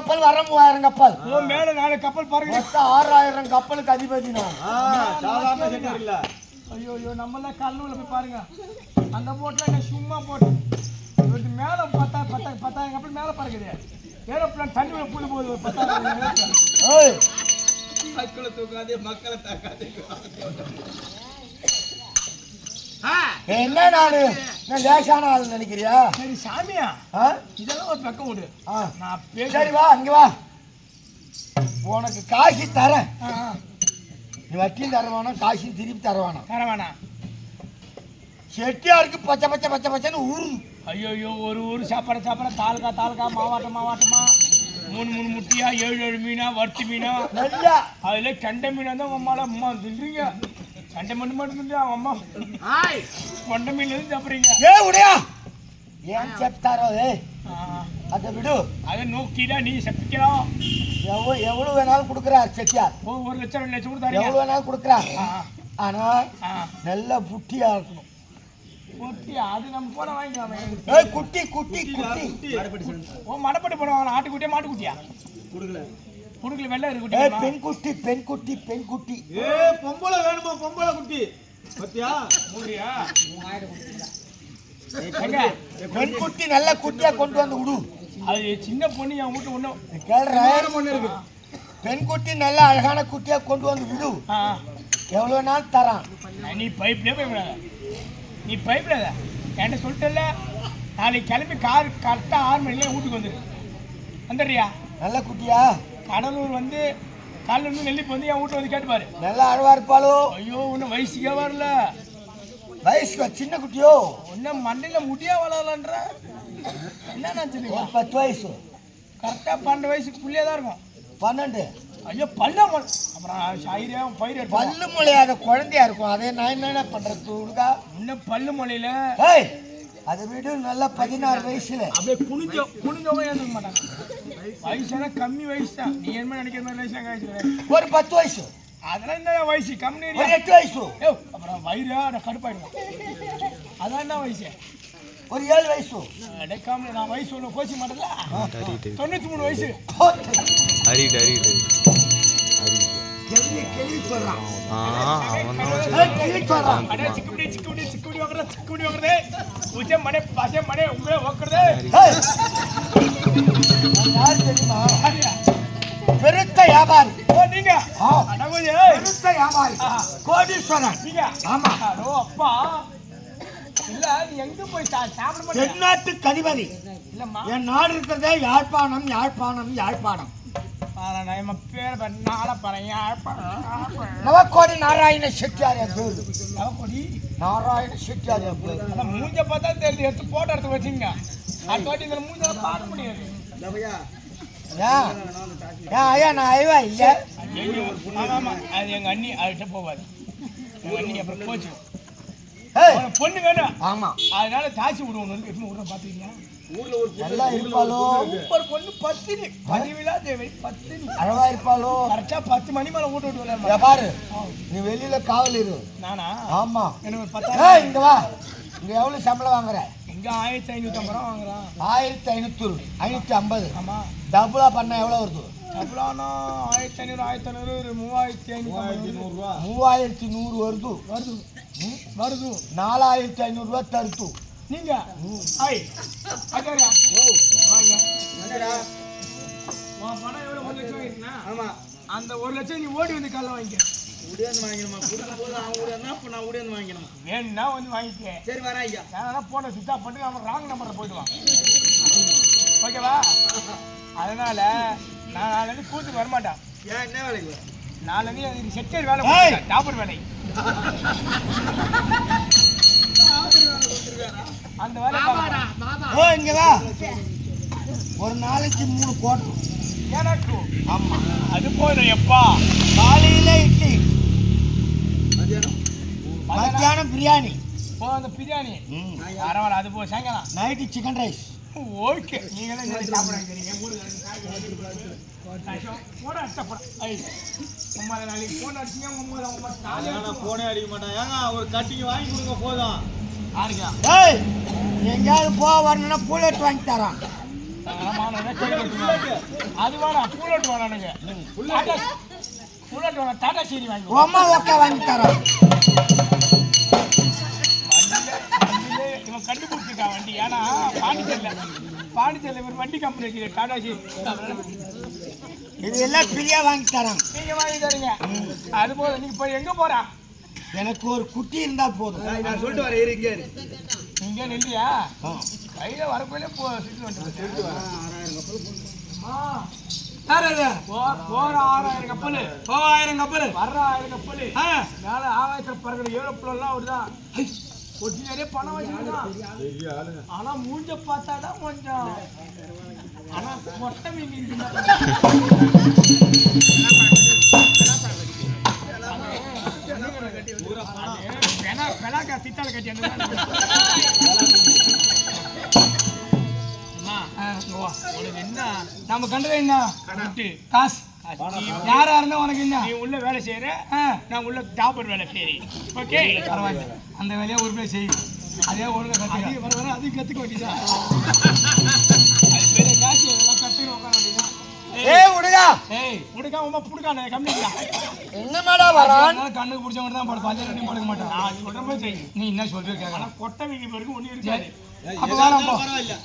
கப்பல் வர மூவாயிரம் கப்பல். ஓ மேல நாலு கப்பல் பாருங்க. மொத்தம் ஆறாயிரம் கப்பலுக்கு அதிபதி நான். ஐயோ ஐயோ நம்மளாம் கல்லூரில் போய் பாருங்க. அந்த போட்டில் சும்மா போட்டு இவருக்கு மேலே பத்தா பத்தா பத்தாயிரம் கப்பல் மேலே பறக்குது. ஏரோப்ளான் தண்ணி உள்ள புள்ளி போகுது. ஒரு பத்தாயிரம் மக்களை தூக்காதே மக்களை தாக்காதே. என்ன நானு? நான் லேசான ஆள் நினைக்கிறியா? சரி சாமியா? இதெல்லாம் ஒரு பக்கம் விடு. நான் சரி வா இங்க வா. உனக்கு காசு தரேன். நீ வட்டியும் தர வேணாம் காசையும் திருப்பி தர வேணாம். தர வேணாம். செட்டியாருக்கு பச்சை பச்சை பச்சை பச்சைன்னு ஊரு. ஐயோ ஐயோ ஒரு ஊர் சாப்பாடு சாப்பாடு தாலுக்கா தாலுக்கா மாவாட்டம் மாவாட்டமா. மூணு மூணு முட்டியா ஏழு ஏழு மீனா வறுத்து மீனா. நல்லா. அதுல கெண்டை மீனா தான் அம்மால அம்மா தின்றீங்க கெண்டை மட்டும் மட்டும் தின்றா அம்மா கொண்டை மீன் எதுவும் சாப்பிட்றீங்க? ஏ உடையா. ஏன் செப்தாரோ ஏய் அதை விடு. அதை நோக்கிதான் நீ செப்பிக்கலாம் எவ்வளோ எவ்வளவு வேணாலும் கொடுக்குறார் செட்டியார். ஓ ஒரு லட்சம் ரெண்டு லட்சம் கொடுத்தாருங்க. எவ்வளவு வேணாலும் கொடுக்குறார். ஆ, ஆனா ஆ. நல்ல புட்டியா இருக்கணும். குட்டி அது நம்ம போன வாங்கிக்கலாமே ஏய் குட்டி குட்டி குட்டி. ஓ மடப்பட்டு போடுவாங்க ஆட்டுக்குட்டியா மாட்டுக்குட்டியா? கொடுக்கல வெள்ளை இருக்கு ஏய் குட்டி பெண் குட்டி பெண் குட்டி பெண் குட்டி ஏ பொம்பளை வேணுமா? பொம்பளை குட்டி. பத்தியா? மூடியா? பெண் குட்டி நல்ல குட்டியா கொண்டு வந்து விடு. அது சின்ன பொண்ணு என் வீட்டு ஒன்றும் கேள்ற ஒண்ணு இருக்கு. பெண் குட்டி நல்ல அழகான குட்டியா கொண்டு வந்து விடு. எவ்வளவு நாள் தரான்? நீ பைப்லேயே போய்விடாத நீ பைப்பில் என்கிட்ட சொல்லிட்டல நாளைக்கு கிளம்பி கார் கரெக்டாக ஆறு மணிலே வீட்டுக்கு வந்துடு வந்துடுறியா? நல்ல குட்டியா? கடலூர் வந்து இருந்து நெல்லிப்பு வந்து என் வீட்டில் வந்து கேட்டுப்பாரு. நல்லா அழவா இருப்பாளோ ஐயோ இன்னும் வயசுக்கே வரல. வயசுக்கு சின்ன குட்டியோ? இன்னும் மண்டையில் முடியா வளரலன்ற. என்ன நினச்சிருக்கீங்க பத்து வயசு. கரெக்டாக பன்னெண்டு வயசுக்கு புள்ளியே தான் இருக்கும். பன்னெண்டு. ஐயோ பல்ல அப்புறம் சாயிரியா பயிர் பல்லு முளையாத குழந்தையா இருக்கும். அதே நான் என்னென்ன பண்றது உடுக்கா இன்னும் பல்லு மொழியில ஏய் அதை விடு நல்லா பதினாறு வயசுல. அப்படியே குனிஞ்சோ குனிஞ்சவங்க ஏந்துக்க மாட்டாங்க. வயசான கம்மி வயசு தான். நீ என்ன நினைக்கிற மாதிரி வயசு ஒரு பத்து வயசு. அதெல்லாம் என்ன வயசு? கம்மி ஒரு எட்டு வயசு. அப்புறம் வயிறா நான் கடுப்பாயிடுவேன் அதான் என்ன வயசு? ஒரு ஏழு வயசு. அடைக்காம நான் வயசு ஒன்று கோச்சிக்க மாட்டேன்ல. தொண்ணூற்றி மூணு வயசு. அரிட்டு அரிட்டு கேள்வி கேள்வி சொல்றான். ஆ அவன் தான் கேள்வி சொல்றான். அடே சிக்குபடி சிக்குபடி சிக்குபடி வாங்குறதே சிக்குபடி வாங்குறதே. பூஜை மனே பாசே மனே உங்களே நான் யார் தெரியுமா? பெருத்த வியாபாரி. ஓ நீங்க. ஆ. அடங்கோஜே பெருத்த வியாபாரி. கோடீஸ்வரன். நீங்க. ஆமா. அடோ அப்பா. இல்ல நீ எங்க போய் சாப்பிட தென்னாட்டு கதிபதி இல்லம்மா. என் நாடு இருக்கிறதே யாழ்ப்பாணம் யாழ்ப்பாணம் யாழ்ப்பாணம். நவக்கோடி நாராயண செட்டியார் என் பேரு கொடி நாராயண செட்டியார் பேரு மூஞ்ச பார்த்தா தெரியுது. எடுத்து போட்டோ எடுத்து வச்சுங்க. அடுத்த வாட்டி இந்த மூஞ்ச பார்க்க முடியாது. ஐயா நான் ஐவா இல்ல? ஐயோ ஆமா ஆமா. அது எங்க அண்ணி அதுகிட்ட போவாது எங்க அண்ணி அப்புறம் அவன பொண்ணு வேணும். ஆமா. அதனால தாசி விடுவோம் எப்படி விடுற பாத்துக்கீங்க நல்லா இருப்பாளோ? சூப்பர் பொண்ணு பத்தினி. பதிவிழா தேவை பத்தினி. அழகா இருப்பாளோ? கரெக்டா பத்து மணி மேல விட்டு இங்க விடலாம் பாரு நீ வெளியில காவல் இரு. நானா? ஆமா. எனக்கு பத்தாயிரம் இங்க வா. இங்க எவ்வளவு சம்பளம் வாங்குற? எங்க ஆயிரத்தி ஐநூத்தி ஐம்பது ரூபா வாங்குறான் ஆயிரத்தி ஐநூத்தி ஐநூத்தி ஐம்பது. ஆமா. டபுளா பண்ண எவ்வளவு வருது? எவ்வளோனா ஆயிரத்தி ஐநூறு ஆயிரத்தி ஐநூறு மூவாயிரத்தி ஐநூறு மூவாயிரத்தி நூறு வருது. வருது. ம், வருது. நாலாயிரத்தி ஐநூறு ரூபாய் தருத்து நீங்க. ஐ அக்காரியா ஓ வாங்க. உன் பணம் எவ்வளோ ஒரு லட்சம் வாங்கிருக்கா ஆமா. அந்த ஒரு லட்சம் நீ ஓடி வந்து காலைல வாங்கிக்க. உடையாந்து வாங்கிக்கணுமா? கொடுக்கும் போது அவன் உடையாந்தா அப்ப நான் உடையாந்து வாங்கிக்கணுமா? வேணும்னா வந்து வாங்கிக்க. சரி வரேன் ஐயா. நான் போன சுத்தா பண்ணிட்டு அவன் ராங் நம்பரில் போயிடுவான் ஓகேவா அதனால நான் நாளைக்கு கூத்துக்கு வரமாட்டான். ஏன் என்ன வேலைக்கு? நாளைக்கு அது செட்டர் வேலை ஏய்! கொடுத்துருக்கேன், டாப்பர் வேலை அந்த வேலை பார்க்கணும். ஓ இங்க வா. ஒரு நாளைக்கு மூணு கோட்டு எனக்கு. ஆமா. அது போதும் எப்பா. காலையில இட்லி. மத்தியானம்? மத்தியானம் பிரியாணி. போ அந்த பிரியாணி. பரவாயில்ல அது போ சாயங்காலம் நைட்டு சிக்கன் ரைஸ். ஓகே. உம்மா காலையில நான் போனே அடிக்க மாட்டேன். ஏங்க ஒரு கட்டிங் வாங்கி கொடுங்க போதும். ஏய் எங்கேயாவது போக வரணும்னா புல்லட் வாங்கி தரான். அது வேணாம் பூலோட்டு வேணானுங்க டாடா பூலோட்டு வேணாம் டாடா சீனி வாங்கி அம்மா ஒக்க வாங்கி வண்டியிலே இவன் கண்டுபிடிச்சிருக்கான் வண்டி. ஏன்னா பாண்டிச்சேரியில் பாண்டிச்சேரியில் ஒரு வண்டி கம்பெனி இருக்குது டாடா இது எல்லாம் ஃப்ரீயா வாங்கி தரோம் நீங்க வாங்கி தரீங்க. அது போதும். நீங்க போய் எங்க போறா? எனக்கு ஒரு குட்டி இருந்தா போதும். நான் சொல்லிட்டு வரேன் இரு, இங்கே. இங்க நில்லியா. கையில வரக்குள்ளே போ சுற்றி வந்துட்டு போ- போற ஆறாயிரம் கப்பல். ஆயிரம் கப்பல். வர்ற ஆயிரம் கப்பல். மேல ஆகாயத்துல பறக்கிற ஏரோப்ளேன்லாம் வருதான் கொட்டி நிறைய பணம் வச்சிருக்கான் ஆனா மூஞ்ச பார்த்தாதான் கொஞ்சம். ஆனா மொட்டை மீன் பெனாக்கா திட்டால கட்டி அந்த நம்ம கண்டது என்ன? காசு. யாரா இருந்தா உனக்கு என்ன? நீ உள்ள வேலை செய்யற நான் உள்ள டாப்பர் வேலை செய்யறேன் ஓகே? பரவாயில்ல. அந்த வேலையை உறுப்பினர் செய்யும் அதே ஒழுங்கா அது வர வர அது கத்துக்க வேண்டியதா ஏய். விடுடா ஏய். புடுக்கா உமா புடுக்கான கம்மிங்களா என்ன மேடா வரான்? கண்ணுக்கு பிடிச்சவங்க தான் போட பல்லு ரெண்டையும் போடுக்க மாட்டான். நான் சொல்ற மாதிரி செய்யும் நீ என்ன சொல்ற கொட்டை வீங்க பிறகு ஒண்ணு இருக்காது. அப்ப பரவாயில்ல.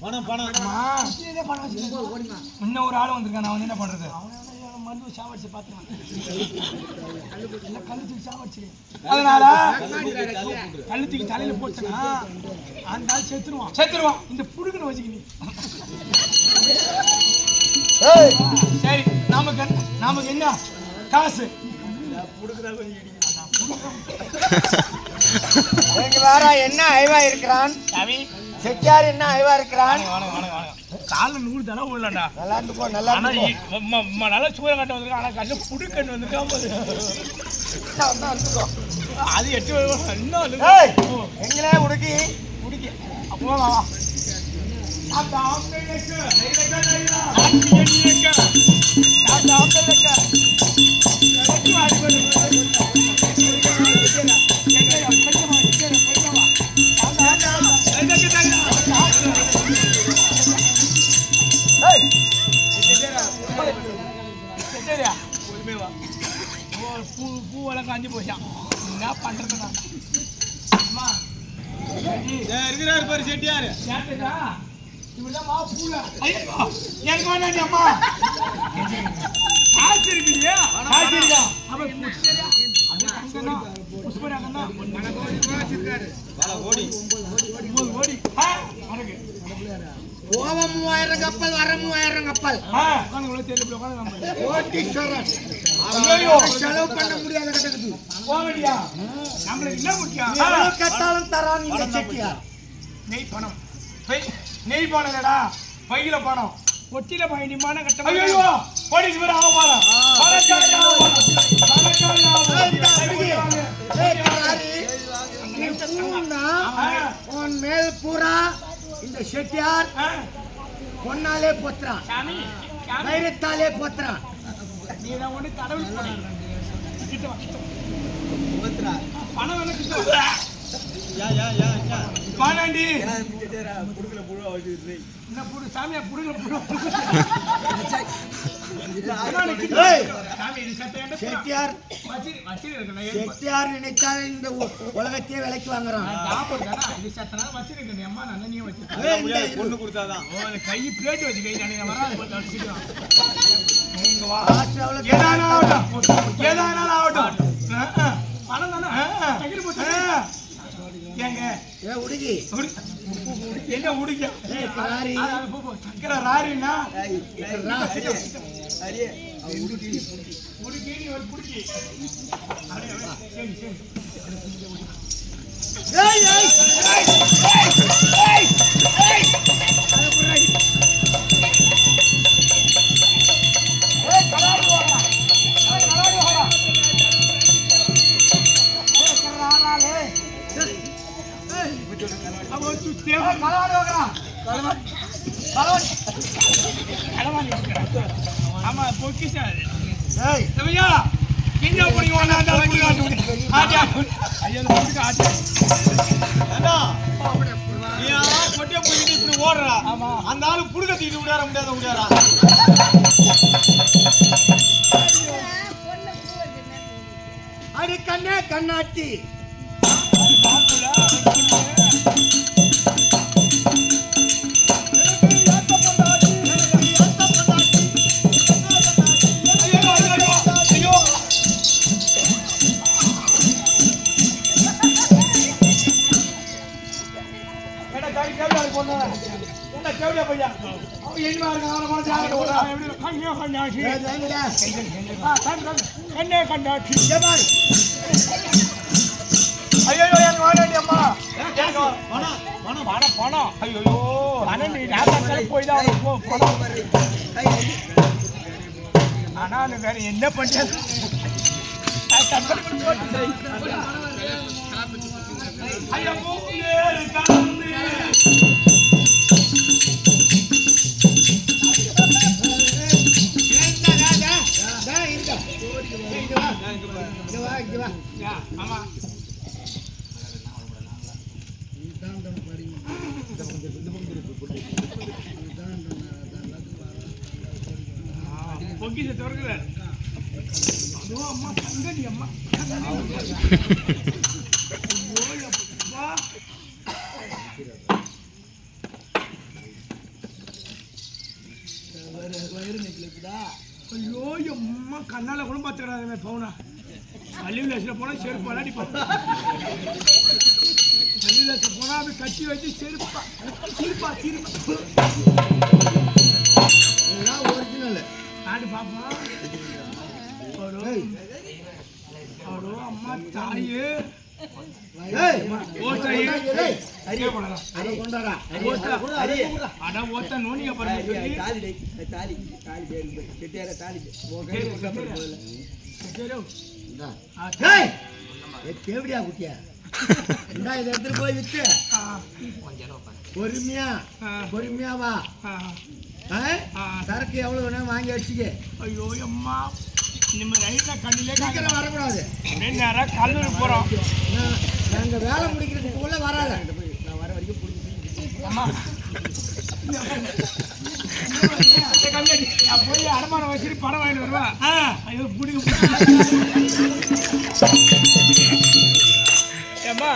பணம், பணம். இன்னும் ஒரு ஆள் வந்திருக்கான் நான் வந்து என்ன பண்றது? மருந்து சாவடிச்சு பார்த்துருவான் எல்லாம் கழுத்துக்கு சாவடிச்சு? அதனால கழுத்துக்கு தலையில போச்சுனா அந்த ஆள் செத்துருவான். செத்துருவான். இந்த புடுக்குன்னு வச்சுக்க நீ. ஏய் சரி நமக்கு என்ன- நமக்கு என்ன? காசு. வேற என்ன ஐவா இருக்கிறான்? செட்டியார் என்ன ஐவா இருக்கிறான்? வணக்கம் வணக்கம் வணக்கம் காலில் நூறு தானே உள்ளடா நல்லா இருந்து போ நல்லா நல்லா சூரிய கட்ட வந்திருக்கான். ஆனா கண்ணு புடுக்கண்ணு இருந்துக்கோ. அது எட்டு வருஷம் இன்னும் எங்களே உடுக்கி? புடிக்க அப்போ வா வா. அந்த ஆம்பளைக்கு, நைலக்கா, நைலா. ஓ, பூ பூவெல்லாம் காஞ்சி போச்சான் என்ன பண்றது நான் அம்மா இருக்கிறாரு பாரு செட்டியாரு. கேட்டதா இவன்தான் மா பூல ஐயோ எனக்கு வேண்டாம் அம்மா காசு இருக்கு இல்லையா காசு இருக்கா? அவன் மூவாயிரம் கப்பல் வர மூவாயிரம் கப்பல் கோட்டீஸ்வரன் செலவு பண்ண முடியாத கட்டத்துக்கு. போகடியா. நம்மளுக்கு என்ன முக்கியம்? கேட்டாலும் தரான் இந்த செட்டியார் நெய் பணம். பெய்- நெய் பணம்டா பையில பணம். ஒட்டில பயணிமான கட்ட ஐயோ போலீஸ் பேர் ஆக போறோம் பணக்காரி ஆக போறோம் பணக்காரி ஆக போறோம் ஏய் கராரி நீ பூன்னா உன் மேல் பூரா இந்த செட்டியார் பொன்னாலே போத்துறான். வைரத்தாலே போத்துறான். நீ கடவுள். கிட்ட கிட்ட. பணம் வேணும் கிட்ட. யா, யா, யா, யா. பானாண்டி புடுக்கல புழுவா இரு. என்ன புடு சாமியா புடுங்க புடு ஏய் சாமி இது சத்த என்ன செட்டியார் வச்சு வச்சு செட்டியார் நினைத்தாலே இந்த உலகத்தையே விலைக்கு வாங்குறான். பொண்ணு கொடுத்தாதான். கை பிளேட் வச்சு கை நான் வராது போட்டு ஏதானாலும் ஆகட்டும் ஏதானாலும் ஆகட்டும் பணம் தானே ஏங்க என்ன சக்கர ராரின்னா உடுக்கி ஒரு சரி ஏய் ஏய் ஏய் ஆமா பொக்கிஷா ஏய் ஐயா கிஞ்சா புடிங்க ஒண்ணா அந்த புடி ஆட்டி ஆட்டி ஐயா புடிங்க ஆட்டி அண்ணா நீயா மொட்டையை போயிட்டு இப்படி ஓடுறா ஆமா. அந்த ஆளு புடுக்க தூக்கிட்டு விடார முடியாத விடாரா அடி கண்ணே கண்ணாட்டி ஐயோ கண்ணாட்சி கண்ணே கண்ணாட்சி. ஐயோ எனக்கு வாடாடி அம்மா. எனக்கு பணம் பணம் பணம். ஐயோ பணம் நீ டாக்டர் போய் தான் பணம் ஆனா அது வேற என்ன பண்றது? அது கற்பனை பண்ணி போட்டு ஐயா கலந்து இல்லையா ஆமா பொக்கிஷ திறக்கல அதோ அம்மா தங்கடி அம்மா தங்கடி. ஐயோ, அப்பா. ஐயோ அம்மா கண்ணால கூட பார்த்துக்கிறாங்க பவுனா அழிவு லட்சத்தில் போனால் செருப்பு அடிப்பான் அழிவு லட்சம் போனால் அப்படி கட்டி வச்சு செருப்பா. சிரிப்பா சிரிப்பா. இதெல்லாம் original. ஆடி பாப்பா. அடோ. அம்மா தாயே. ஏய், தேவடியா குட்டியா? இதை எடுத்துட்டு போய் வித்து. பொறுமையா பொறுமையா வா. சரக்கு எவ்வளவு வேணும் வாங்கி வச்சுக்க ஐயோ அம்மா நம்ம ரைட்ல கண்ணிலே சீக்கிரம் வரக்கூடாது. நேரம் கல்லூரி போறோம். நான் நாங்க வேலை முடிக்கிறதுக்குள்ள வராத. அம்மா. ஏய், கண்ணாடி, நான் போய் அடமானம் வச்சுட்டு பணம் வாங்கிட்டு வருவா ஐயோ பிடிக்க ஏம்மா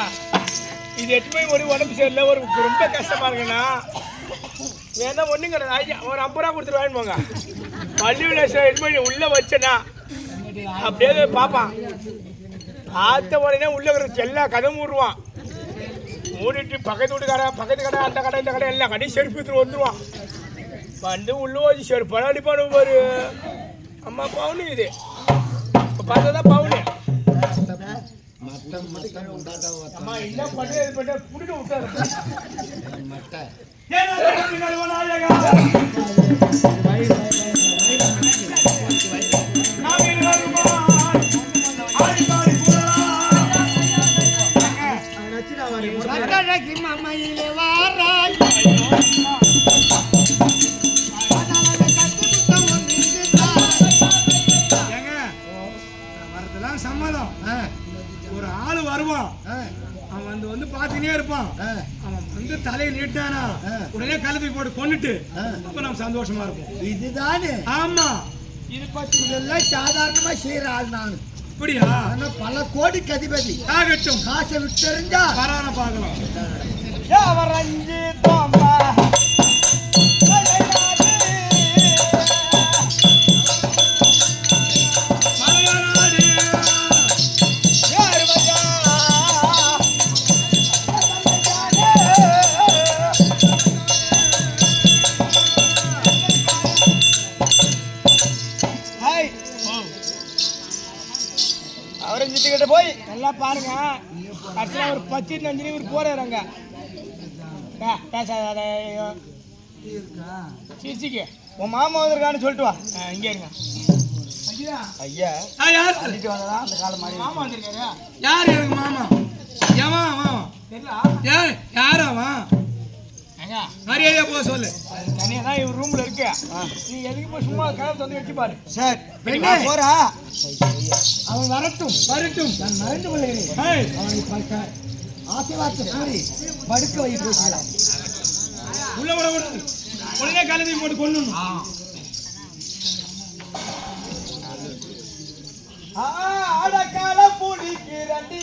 இது எட்டு மணி ஒரு உடம்பு சரியில்லை ஒரு ரொம்ப கஷ்டமா இருக்குண்ணா வேணா ஒன்றும் கிடையாது ஐயா ஒரு ஐம்பது ரூபா கொடுத்துட்டு வாங்கிட்டு போங்க பள்ளி விலாசம் எட்டு மணி உள்ளே வச்சேன்னா அப்படியே பார்ப்பான் ஆத்த உடனே உள்ள இருக்கிற எல்லா கதவும் மூடுவான் மூடிட்டு பக்கத்து வீட்டுக்காரன் பக்கத்து கடை அந்த கடை இந்த கடை எல்லா கடையும் செருப்பு எடுத்துட்டு வந்துடுவான் வந்து உள்ள வச்சு செருப்பெல்லாம் அடிப்பானு பாரு. அம்மா பவுனு இது. இப்போ பார்த்தா தான் பவுனு. மட்டம் அவன் வந்து தலையை நீட்டானா. உடனே கழுத்தை போட்டு கொண்டுட்டு. அப்ப நம்ம சந்தோஷமா இருப்போம். இதுதானே? ஆமா. இது பத்தி இதெல்லாம் சாதாரணமா செய்யற ஆள் நான். இப்படியா ஆனா பல கோடிக்கு அதிபதி ஆகட்டும். காசை விட்டுறிஞ்சா பரவாயில்ல பார்க்கலாம். மலையாளாடு. பத்து அஞ்சு இவர் போறாரு அங்க ஆ, பேசாத. சிசிக்கு. உன் மாமா வந்திருக்கான்னு சொல்லிட்டு வா. இங்க இருங்க. ஐயா. யார்? சொல்லிட்டு வந்ததா? அந்த காலம் மாதிரி மாமா வந்திருக்காரு. யார் எனக்கு மாமா? ஏமா மாமா தெரியல. ஏய் யார் அவன்? மரியாதையா போக சொல்லு. தனியாக தான் இவர் ரூம்ல இருக்கு. நீ எதுக்கு போய் சும்மா கதவை வந்து வச்சு பாரு. சார் பெண்ணே. போறா. அவன் வரட்டும். வரட்டும். நான் மறந்து கொள்கிறேன் அவனை பார்க்க. ஆசீர்வாதத்தை கூறி படுக்க வை பேசலாம் உள்ள விட கூடாது உடனே கழுதி போட்டு கொண்டு அடக்கால புடிக்கிறண்டி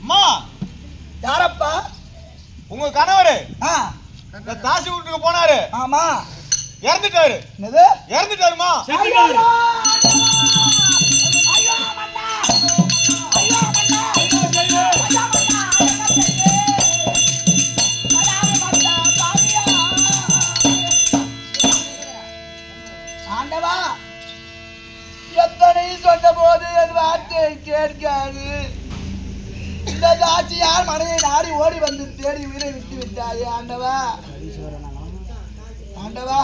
அம்மா! யாரப்பா? உங்க கணவர்? இந்த தாசி வீட்டுக்கு போனாரு. ஆமா. இறந்துட்டாரு. என்னது? இறந்துட்டாருமா? போது என் வார்த்தையை கேட்காது. இந்த தாசி யார் மனையை நாடி ஓடி வந்து தேடி உயிரை விட்டு விட்டாயே? ஆண்டவா. ஆண்டவா.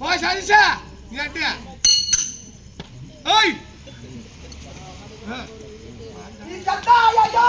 ஓ சதீஷா கேட்டு ஓய். நீ சத்தா ஐயோ